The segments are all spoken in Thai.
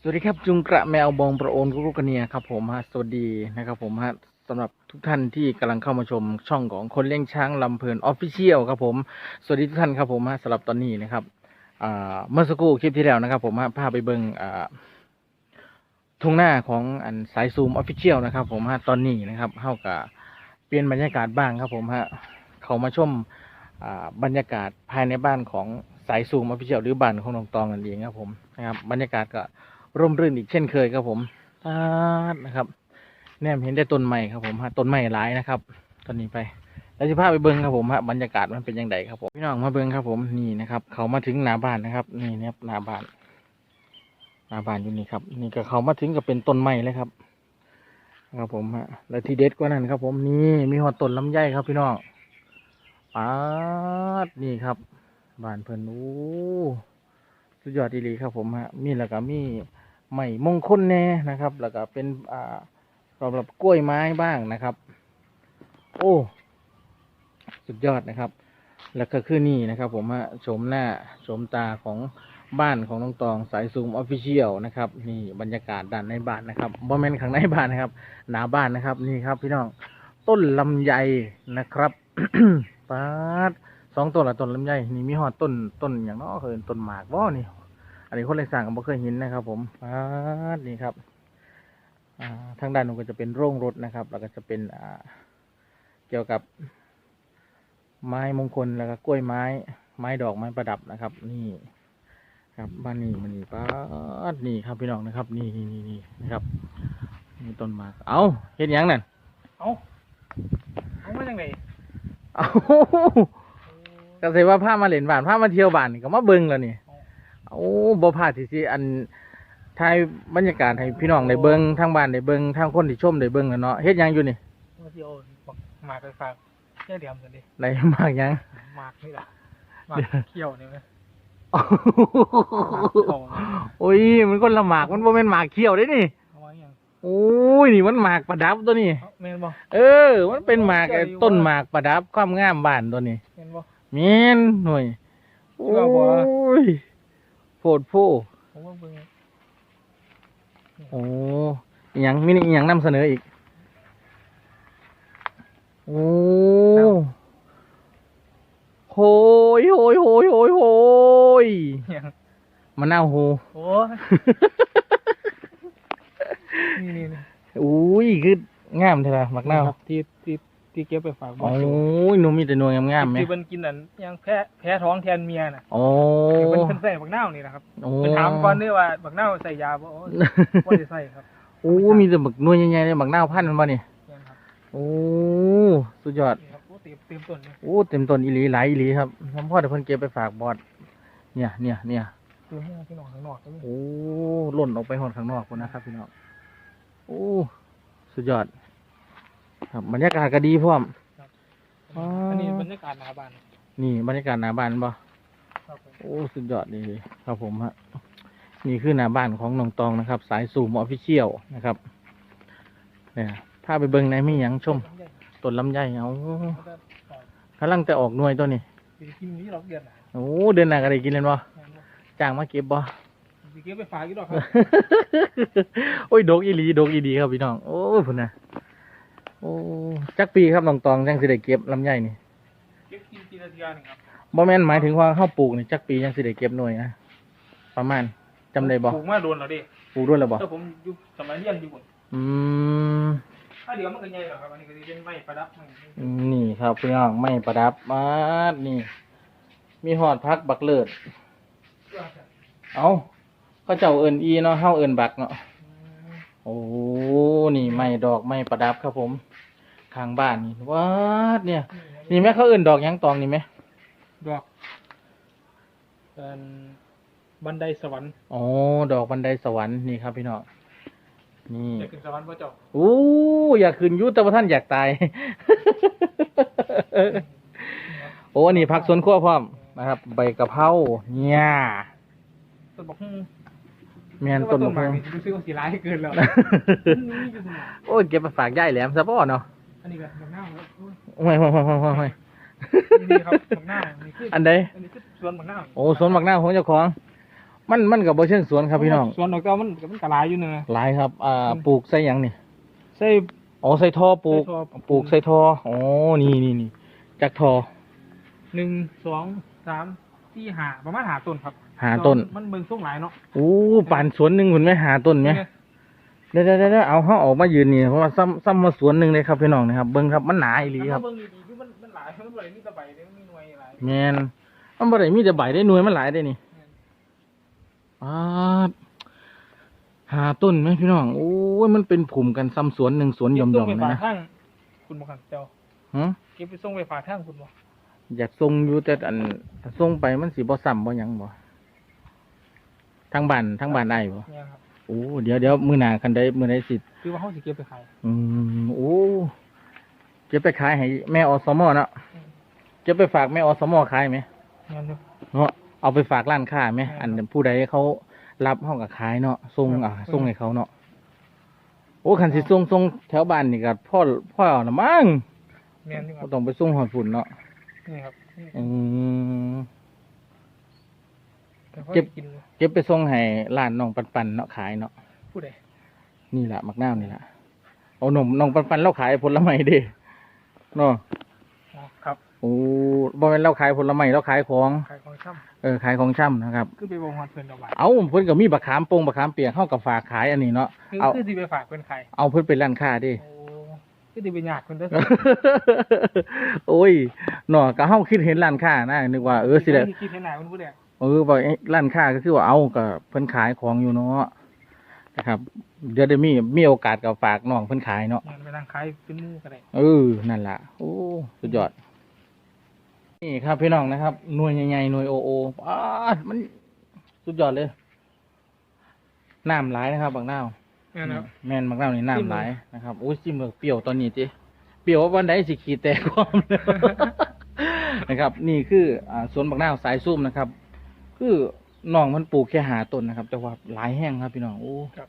สวัสดีครับจุงกระแมวบองประโอนกุกุกเนียครับผมฮะสวัสดีนะครับผมฮะสำหรับทุกท่านที่กำลังเข้ามาชมช่องของคนเลี้ยงช้างลำเพลินออฟฟิเชียลครับผมสวัสดีทุกท่านครับผมฮะสำหรับตอนนี้นะครับเมื่อสักครู่คลิปที่แล้วนะครับผมฮะพาไปเบิงทุ่งหน้าของอันสายซูมออฟฟิเชียลนะครับผมฮะตอนนี้นะครับเข้ากับเปลี่ยนบรรยากาศบ้างครับผมฮะเขามาชมบรรยากาศภายในบ้านของสายซูมออฟฟิเชียลหรือบ้านของน้องตองนั่นเองครับผมนะครับบรรยากาศก็ ร่มรื่นอีกเช่นเคยครับผมตานะครับแนมเห็นได้ต้นไม้ครับผมฮะต้นไม้หลายนะครับ ตอนนี้ไปแล้วจะพาไปเบิ้งครับผมฮะบรรยากาศมันเป็นยังไงครับผมพี่น้องมาเบิ้งครับผมนี่นะครับ เขามาถึงหน้าบ้านนะครับ นี่นะครับหน้าบ้านหน้าบ้านอยู่นี่ครับ นี่ก็เขามาถึงก็เป็นต้นไม้เลยครับครับผมฮะและที่เด็ดกว่านั้นครับ ผมนี่มีหอดต้นลำไยครับพี่น้องปาดนี่ครับบ้านเพิ่นโอ้สุดยอดดีหลีครับผมฮะมีแล้วก็มี ไม้มงคลแน่นะครับ แล้วก็เป็นอ่าสำหรับกล้วยไม้บ้างนะครับ โอ้สุดยอดนะครับ แล้วก็คือนี่นะครับ ผมฮะโฉมหน้าโฉมตาของบ้านของน้องตองสายซูมออฟฟิเชียลนะครับนี่บรรยากาศด้านในบ้านนะครับบ่แมนข้างในบ้านนะครับ หน้าบ้านนะครับ นี่ครับ พี่น้องต้นลำไยนะครับปาดสองต้นละต้นลำไยนี่มีหอดต้นต้นอย่างน้อเคยต้นหมากบ่นี่ อันนี้คนเลยสั่งก็บ่เคยเห็นนะครับ ผมปาดนี่ครับอ่าทางด้านนู้นก็จะเป็นโรงรถนะครับ แล้วก็จะเป็นอ่าเกี่ยวกับไม้มงคลแล้วก็กล้วยไม้ ไม้ดอกไม้ประดับนะครับ นี่ ครับบ้านนี้มันนี่ป้าดนี่ครับพี่น้องนะครับ นี่นี่นี่นี่นะครับนี่ต้นหมากเอาเห็นยังนั่นเอาเอามาจากไหนเอาก็ใส่ว่าพามาเล่นบ้านพามาเที่ยวบ้านนี่ก็มาเบิ่งแล้วนี่ เอาบ่พลาดที่สิอันถ่ายบรรยากาศให้พี่น้องได้เบิ่งทางบ้านได้เบิ่งทางคนที่ชมได้เบิ่งแล้วเนาะเฮ็ดหยังอยู่นี่มาที่โอบอกหมากไปฝากแค่เดียมกันดิได้มากหยังหมากนี่ล่ะหมากเขี้ยวนี่ไหมโอ้ยมันคนละหมากมันบ่แม่นหมากเขียวเด้นี่เอาไว้ยังโอ้ยนี่มันหมากประดับตัวนี้เอาเมนบอกเออ มันเป็นหมากไอ้ต้นหมากประดับความงามบ้านตัวนี้เมนบอกแม่นหน่อยโอ้ว่าบ่ยโพ ดโพผมว่าเบิ่งโอ้อิหยังมีอีหยังนำเสนออีก โอ้โหยโหยโหยโหยโหยยังมะนาวโห โอ้ยนี่นี่นี่อุ้ยคืองามเท่าไหร่มักนาวครับที่ที่ ที่เก็บไปฝากบอโอ้กยหนูมีแต่หน่วยงามๆไหมที่เป็นกินอันยังแพ้แพ้ท้องแทนเมียน่ะโอ้เป็นเป็นใส่บักเน่าวนี่นะครับโอ้เป็นถามก่อนด้วยว่าบักเน่าวใส่ยาบ่โอ้ยบ่ได้ใส่ครับโอ้มีแต่บักหน่วยใหญ่ๆเลยบักนาวพันธุ์มันบ่นี่เมนครับโอ้สุดยอด นี่ครับโอ้เตรียมเตรียมต้นเลยโอ้เต็มต้นอีหลีหลายอีหลีครับพ่อพ่อเดี๋ยวเพิ่นเก็บไปฝากบอดเนี่ยเนี่ยเนี่ยเตรียมให้พี่น้องข้างนอกก็มีโอ้หล่นออกไปหอดข้างนอกพุ่นนะครับพี่น้องโอ้สุดยอด ครับบรรยากาศก็ดีพร้อม อ๋ออั อันนี้บรรยากาศหน้าบ้านนี่บรรยากาศหน้าบ้านบ่ครับผมโอ้สุดยอดดีเลยครับผมฮะนี่คือหน้าบ้านของน้องตองนะครับ สายสูมออฟฟิเชียลนะครับเนี่ยพาไปเบิ่งในมีหยังชมต้นลำไยเอากำลังแต่ออกหน่วยตัวนี้สิกินนี้เราเดือนไหนโอ้เดินหน้าก็ได้กินเลยบ่จ้างมาเก็บบ่ สิเก็บไปฝากอยู่ดอกครับ โอ้ยดกอีหลีดกอีดีครับพี่น้อง โอ้ยพุ่นนะ โอ้จักปีครับน้องตองจังสิได้เก็บลำไยนี่เก็บกินปีละเทียหนึงครับบ่แม่นหมายถึงว่าเฮาปลูกนี่จักปีจังสิได้เก็บหน่วยนะประมาณจำได้บ่ปลูกมาโดนแล้วดิปลูกด้วยแล้วบ่แต่ผมอยู่สมัยเรียนอยู่บนอืมถ้าเดี๋ยวมันก็ใหญ่หรอกครับอันนี้ก็สิเป็นไม้ประดับไม้นี่ครับพี่น้องไม่ประดับมาดนี่ มีหอดพักบักเลิศเอาก็เจ้าเอิ้นอีเนาะเฮาเอิ้นบักเนาะโอ้นี่ไม่ดอกไม่ประดับครับผม ข้างบ้านนี่ว้าดเนี่ย นี่แม่เขาเอิ้นดอกหยังตองนี่ไหมดอกเป็นบันไดสวรรค์อ๋อดอกบันไดสวรรค์นี่ครับพี่น้องนี่จะขึ้นสวรรค์พระเจ้าอู้อยากขึ้นอยุแต่ว่าท่านอยากตาย โอ้อันนี่ผักสวนครัวพร้อมนะครับ ใบกะเพราเนี่ยต้นบอกฮึ่มแม่นต้นต้มะนพไม้ร้าวนี่รู้สึกว่าสีร้ายเกินแล้ว โอ้ยเก็บไปฝากยายแหลมซะพ่อเนาะอั นนี้ก็บักหน้าวครับโอ้ยโอ้ยโอ้ยโอ้ยโอ้ยนี่ครับบักหน้าวนี่คืออันใดอันนี้คือสวนบักหน้าวโอ้สวนบักหน้าของเจ้าของ มันมันกับบ่เชิงสวนครับพี่น้องสวนดอกเตามันมันกระลายอยู่เนอะ หลายครับอ่าปลูกใส่หยังนี่ใส่อ๋อใส่ท่อปลูกใส่ท่อ ปลูกใส่ท่ออ๋อนี่นี่นี่จากท่อหนึ่งสองสามสี่ห้าประมาณหาต้นครับหาต้น มันเบิ่งส่งหลายเนาะโอ้ป่านสวนหนึ่งคุณไหมหาต้นไหม เดี๋ยวเดี๋ยวเดี๋ยวเอาเขาออกมายืนนี่เพราะว่าซ้ำซ้ำมาสวนหนึ่งเลยครับพี่น้องนะครับเบิ้งครับมันหนาอีหลีครับเบิ่งดีๆคือมันมันหลายมันบ่ได้มีแตะใบเด้มันมีหน่วยหลายแมนมันบ่ได้มีแต่ใบได้หน่วยมันหลายได้นี่อ่าหาต้นไหมพี่น้องโอ้ยมันเป็นผุ่มกันซ้ำสวนหนึ่งสวนหย่อมเก็บส่งๆไปเลยฝากนะทางคุณบ่ครับเจ้าฮะเก็บไปส่งไปฝากทางคุณบ่อยากส่งอยู่แต่อันส่งไปมันสิบ่ซ้ำบ่หยังบ่ทางบ้านทางบ้านได้บ่เนี่ยครับ โอ้ เดี๋ยวเดี๋ยวมื้อหน้าคันใดมื้อใดสิคือว่าเฮาสิเก็บไปขายอืมโอ้เก็บไปขายให้แม่อสมเนาะเก็บไปฝากแม่อสมขายไหมเนี่ยเนาะเนาะเอาไปฝากร้านค้าไหมอันผู้ใดเขารับห้องกับขายเนาะส่งอ่าส่งให้เขาเนาะโอ้คันสิส่งส่งแถวบ้านนี่ก็พ่อพ่อเอาละมั้งแม่นอยู่คก็รับต้องไปส่งหอดฝุ่นเนาะนี่ครับนี่อืม แต่พอเก็บกินอยู่เก็บไปส่งให้ร้านน้องปันปันเนาะขายเนาะผู้ใดนี่แหละมักนาวนี่แหละเอาหนมน้องปันปันเราขายผลไม้เด้เนาะอ๋อครับโอ้บ่แม่นเราขายผลไม้เราขายของขายของช่ำเออขายของช่ำนะครับคือไปบ่ฮอดเพิ่นดอกบาทเอาเพิ่นก็มีบักขามปงบักขามเปียกเข้ากับฝากขายอันนี้เนาะคือเอาคือสิไปฝากเพิ่นขายเอาเพิ่นเป็นร้านค้าเดิ โอ้คือสิไปยากเพิ่นเด้อโอ้ยเนาะก็เฮาคิดเห็นร้านค้านะนึกว่าเออสิได้ คิดให้หน้าเพิ่นผู้ใด เออว่าเอ๊ะร้านค้าก็คือว่าเอาก็เพิ่นขายของอยู่เนาะนะครับเดี๋ยวได้มีมีโอกาสก็ฝากน้องเพิ่นขายเนาะงานไปนั่งขายเป็นหมู่ก็ได้เออนั่นล่ะโอ้สุดยอด นี่ครับพี่น้องนะครับหน่วยใหญ่ๆหน่วยโอโออ้าดมันสุดยอดเลยน้ำหลายนะครับบางนาวนั่นนะครับ แม่นบางนาวนี่จิ้มน้ำหลายนะครับโอ้ยจิ้มเบิกเปรี้ยวตอนนี้จิเปรี้ยวว่าวันใดสิขีแตกความเลยนะครับ นี่คืออ่าสวนบางนาวสายซุ่มนะครับ คือน้องมันปลูกแค่หาต้นนะครับ แต่ว่าหลายแห้งครับพี่น้องโอ้ครับ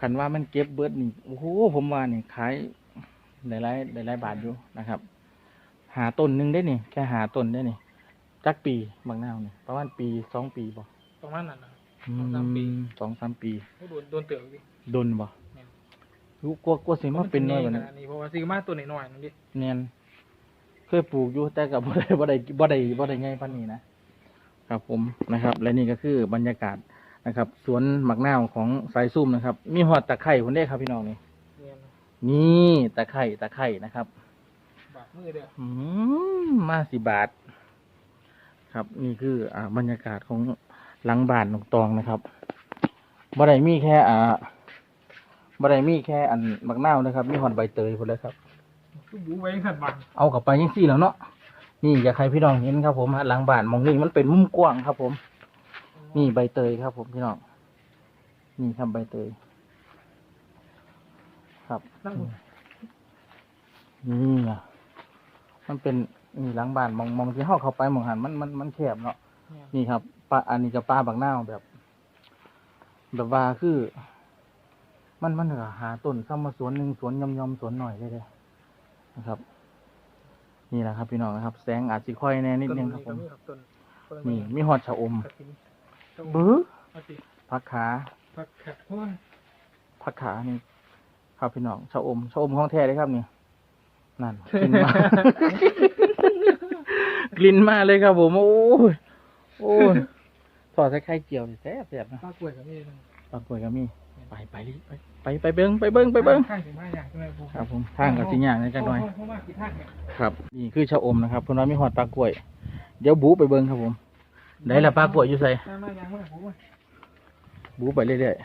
คันว่ามันเก็บเบิดนี่โอ้โหผมว่านี่ขายหลายหลายหลายหลายบาทอยู่นะครับ หาต้นหนึ่งได้นี่แค่หาต้นได้นี่จักปีบางนาวนี่ประมาณปีสองปีบ่ประมาณนั้นนะอืสองสามปีสองสามปี โอ้โดนโดนเตือนดิ ดนบ่แม่น รู้กลัวกลัวสิมาเป็นน้อยกว่านี้ขดนี้เพราะว่าซื้อมาตัวน้อยๆนั่นดิ เนียนเคยปลูกอยู่แต่กับ บ่ได้บ่ได้บ่ได้บ่ได้ไงปานนี้นะ ครับผมนะครับ และนี่ก็คือบรรยากาศนะครับ สวนหมักนาวของสายซุ่มนะครับ มีหอดตะไคร่คนได้ครับพี่น้องนี่เนี่ยนะนี่ตะไคร่ตะไคร่นะครับบาดมือเด้ออืมมาสิบาท ครับ นี่คือ อ่า บรรยากาศของหลังบ้านนกตองนะครับบ่ได้มีแค่ อ่าบ่ได้มีแค่อันมักนาวนะครับ มีหอนใบเตยพุ่นเลยครับ คือบูไว้ขัดบานเอากลับไปยังสี่แล้วเนาะ นี่อยากให้พี่น้องเห็นครับผมฮะหลังบ้านมองนี่มันเป็นมุมกว้างครับ ผม นี่ใบเตยครับ ผมพี่น้องนี่ครับใบเตย ครับนั่งนี่อะมันเป็นนี่หลังบ้านมองมองที่เข้าเข้าไปมองหันมันมันมันแคบเนาะเนี่ยนี่ครับปลาอันนี้จะปลาบักนาวแบบ แบบว่าคือ มันมันก็หาต้นซ้ำมาสวนหนึ่งสวนยำยำๆสวนหน่อยได้เลยนะครับ นี่แหละครับพี่น้องนะครับ แสงอาจจะค่อยแน่นิดนึงครับผมต้นต้นนี่มีหอดชะอมกระถิ่นชะอมบื้อเอาสิผักขาผักแขกโอ้ยผักขานี่ครับพี่น้องชะอมชะอมของแท้เลยครับนี่นั่นกลินมากลิ่นมาเลยครับผมโอ้ยโอ้ยทอดใส่ไข่เจียวนี่แซ่บแซ่บนะปลากล้วยกับนี่นะปลากล้วยก็มีไปไปลิไปไป ไปเบิ้งไปเบิ้งไปเบิ้งข้างถึงมาอย่างใช่ไหมผมครับผมทางกับสิย่างนี่จักหน่อย เพราะว่ากี่ทางเนี่ยครับนี่คือชะอมนะครับเพิ่นว่ามีหอดปลากล้วย เดี๋ยวบูไปเบิ้งครับผมได้ละปลากล้วยอยู่ใส่มามาอย่างมาผมว่าบูไปเรื่อย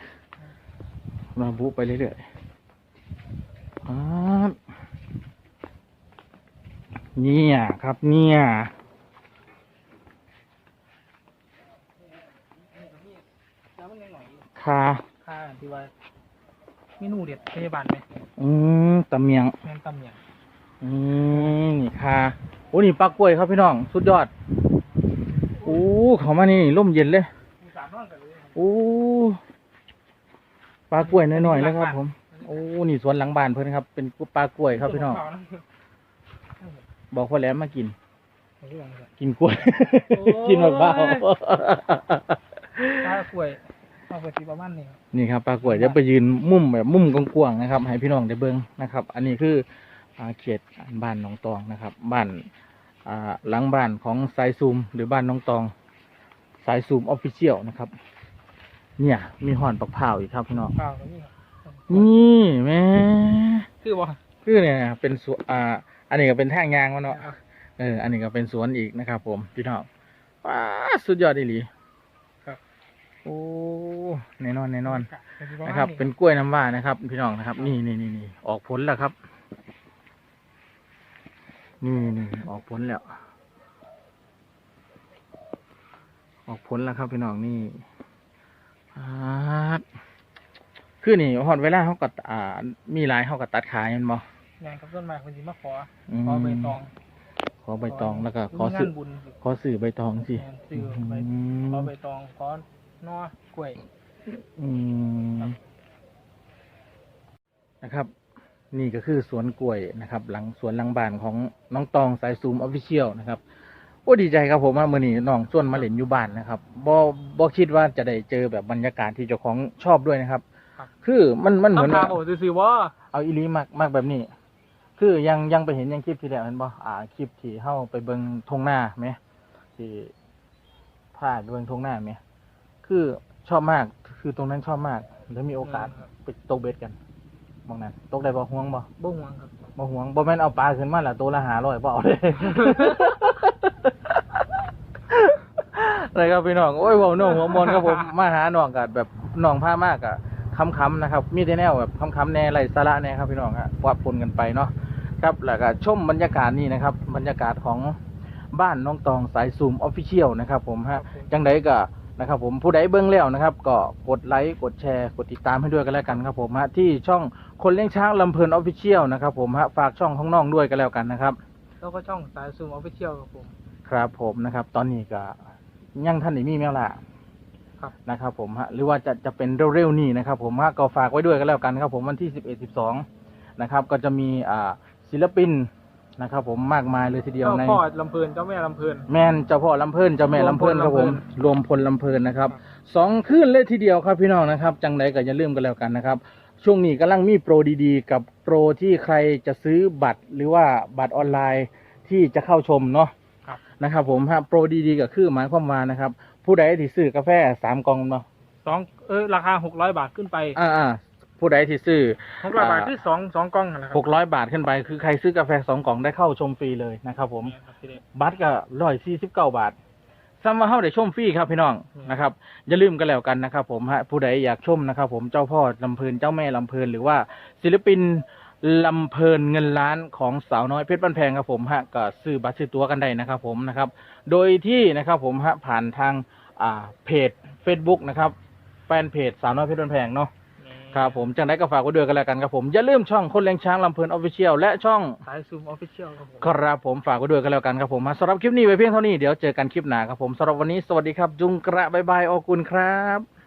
ๆมาบูไปเรื่อยๆครับเนี่ยครับเนี่ยแล้วมันยังหน่อยคาค่าที่ว่าเมนูเด็ดพยาบาลไหมอืมตะเมียง แม่นตำเนี่ยอืมนี่คาโอ้นี่ปลากล้วยครับพี่น้อง สุดยอดโอ้เขามานี่ร่มเย็นเลยมีสามนอนกันเลย โอ้ปลากล้วยน้อยๆแล้วครับ ผม โอ้นี่สวนหลังบ้านเพิ่นครับ เป็นปลากล้วยครับพี่น้อง บอกพ่อแหลมมากิน กินกล้วย โอ้ย กินมะพร้าว ถ้ากล้วย เอาไปสีประมาณนี้ครับนี่ครับปลากล้วยจะไปยืนมุมแบบมุมกว้างๆนะครับ ให้พี่น้องได้เบิ่งนะครับ อันนี้คืออ่าเขตบ้านหนองตองนะครับบ้านอ่าหลังบ้านของสายซูมหรือบ้านหน้องตองสายซูมออฟฟิเชียลนะครับ เนี่ย มีห่อนปักเผาวอีกครับพี่น้องเปล่าก็นี่ครับนี่แม่คือว่าคือเนี่ยเป็นสวนอ่าอันนี้ก็เป็นทางยางวะเนาะเอออันนี้ก็เป็นสวนอีกนะครับ ผมพี่น้องว้าสุดยอดอีหลีครับโอ้ แน่นอนแน่นอนเป็สีปมาณนะครับ เป็นกล้วยน้ำว้านะครับ พี่น้องนะครับ นี่นี่นี่นี่ออกผลแล้วครับ นี่นี่ออกผลแล้ว ออกผลแล้วครับ พี่น้องนี่อาดคือนี่หอดเวลาเขาก็อ่า มีหลายเขาก็ตัดขายแมันบ่งานกับต้นไม้คนสีมาขออืมขอใบตอง ขอใบตองแล้วก็ขอมีซื้งาอนบุญขอซื้อใบตองสิงานซื้อใบอืมขอใบตองขอนอกล้วย อืมครับนะครับ นี่ก็คือสวนกล้วยนะครับ หลังสวนหลังบ้านของน้องตองสายซูมออฟฟิเชียลนะครับโอ้ดีใจครับผมว่ามื่อนี้น้องส่วนมาเล่นอยู่บ้านนะครับบ่บ่คิดว่าจะได้เจอแบบบรรยากาศที่เจ้าของชอบด้วยนะครับ ครับ คือมันมันเหมือน ทำทางโอ้ซื้อๆว่าเอาอีหลีมากมากแบบนี้ คือยังยังไปเห็นยังคลิปที่แล้วเห็นบ่อ่าคลิปที่เข้าไปเบิงทงหน้าไหมที่พาไปเบิงทงหน้าไหมคือชอบมาก คือตรงนั้นชอบมากแล้วมีโอกาสครับไปตกเบ็ดกันมองนั้นตกได้บ่ห่วงบ่บ่ห่วงครับบ่ห่วงบ่แม่นเอาปลาขึ้นมาละตัวละหาร้อยบ่เอาเลยอะไรครับพี่น้องโอ้ยเว้าน้องหัวมนครับผมมาหาน้องกัแบบน้องพามากอะคำๆนะครับ มีแต่แนวแบบคำๆแน่ไรสาระแน่ครับพี่น้องฮะว่าปนกันไปเนาะครับแล้วก็ชมบรรยากาศนี่นะครับ บรรยากาศของบ้านน้องตองสายซูมออฟฟิเชียลนะครับ ผมฮะจังใดก็ นะครับผมผู้ใดเบิ้งแล้วนะครับ ก็กดไลค์กดแชร์ กดติดตามให้ด้วยกันแล้วกันครับผมฮะที่ช่องคนเลี้ยงช้างลำเพลินออฟฟิเชียลนะครับผมฮะฝากช่องของน้องด้วยกันแล้วกันนะครับ แล้วก็ช่องสายซูมออฟฟิเชียลครับผม ครับผมนะครับ ตอนนี้ก็ยังท่านได้มีแมวละครับ นะครับผมฮะหรือว่าจะจะเป็นเร็วๆนี้นะครับ ผมฮะก็ฝากไว้ด้วยกันแล้วกันครับ ผมวันที่สิบเอ็ดสิบสองนะครับ ก็จะมีอ่าศิลปิน นะครับผมมากมายเลยทีเดียวเจ้าใน พ่อลำเพลินเจ้าแม่ลำเพลิน แม่นเจ้าพ่อลำเพลินเจ้าแม่ลำเพลินครับผมรวมพลลำเพลินนะครับสองคืนเลยทีเดียวครับพี่น้องนะครับ จังไดก็อย่าลืมกันแล้วกันนะครับ ช่วงนี้กำลังมีโปรดีๆ กับโปรที่ใครจะซื้อบัตรหรือว่าบัตรออนไลน์ที่จะเข้าชมเนาะครับ นะครับผมฮะโปรดีๆก็คือหมายความว่านะครับ ผู้ใดที่ซื้อกาแฟสามกล่องเนาะสองเออราคาหกร้อยบาทขึ้นไป อ่าอ่า ผู้ใดที่ซื้อหกร้อยบาทคือสองสองกล่องนั่นแหละครัหกร้อยบาทขึ้นไป คือใครซื้อกาแฟสองกล่องได้เข้าชมฟรีเลยนะครับผมเนี่ยครับที่นี่บัตรก็ร้อยสี่สิบเก้าบาทซ้ำมาเข้าได้ชมฟรีครับพี่น้องอืม นะครับ อย่าลืมกันแล้วกันนะครับผมฮะผู้ใดอยากชมนะครับผมเจ้าพ่อลำเพลินเจ้าแม่ลำเพลินหรือว่าศิลปินลำเพลินเงินล้านของสาวน้อยเพชรบ้านแพงครับผมฮะก็ซื้อบัตรซื้อตั๋วกันได้นะครับผมนะครับ โดยที่นะครับผมฮะผ่านทางอ่าเพจ Facebook นะครับแฟนเพจสาวน้อยเพชรบ้านแพงเนาะ ครับผมจังได้ก็ฝากไว้ด้วยกันแล้วกันครับผม อย่าลืมช่องคนเลี้ยงช้างลำเพลินออฟฟิเชียลและช่องสายซูมออฟฟิเชียลครับผมครับผมฝากไว้ด้วยกันแล้วกันครับผมมาสำหรับคลิปนี้ไว้เพียงเท่านี้เดี๋ยวเจอกันคลิปหน้าครับผมสำหรับวันนี้สวัสดีครับจุงกระบายบายออกุลครับ